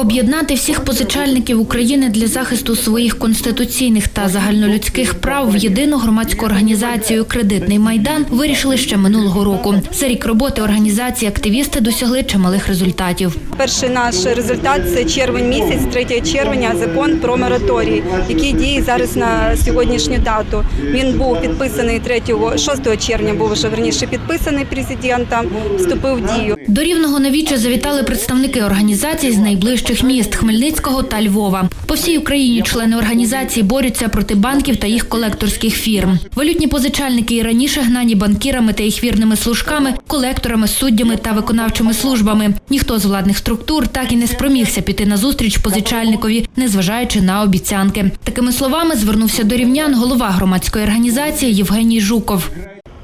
Об'єднати всіх позичальників України для захисту своїх конституційних та загальнолюдських прав в єдину громадську організацію Кредитний майдан вирішили ще минулого року. За рік роботи організації активісти досягли чималих результатів. Перший наш результат це червень місяць, 3 червня, закон про мораторій, який діє зараз на сьогоднішню дату. Він був підписаний 3, 6 червня, був вже верніше підписаний президентом, вступив в дію. До рівного навіче завітали представники організацій з найближчих міст Хмельницького та Львова. По всій Україні члени організації борються проти банків та їх колекторських фірм. Валютні позичальники і раніше гнані банкірами та їх вірними служками, колекторами, суддями та виконавчими службами. Ніхто з владних структур так і не спромігся піти на зустріч позичальникові, незважаючи на обіцянки. Такими словами звернувся до рівнян голова громадської організації Євгеній Жуков.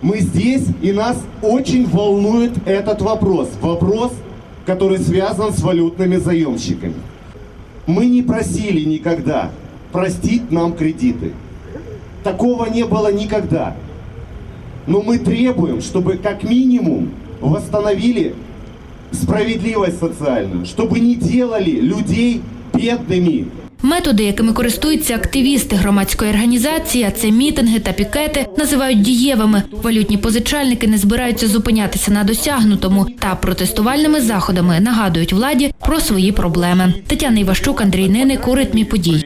Мы здесь, и нас очень волнует этот вопрос. Вопрос, который связан с валютными заемщиками. Мы не просили никогда простить нам кредиты. Такого не было никогда. Но мы требуем, чтобы как минимум восстановили справедливость социальную, чтобы не делали людей бедными. Методи, якими користуються активісти громадської організації, а це мітинги та пікети, називають дієвими. Валютні позичальники не збираються зупинятися на досягнутому та протестувальними заходами нагадують владі про свої проблеми. Тетяна Іващук, Андрій Ниник у ритмі подій.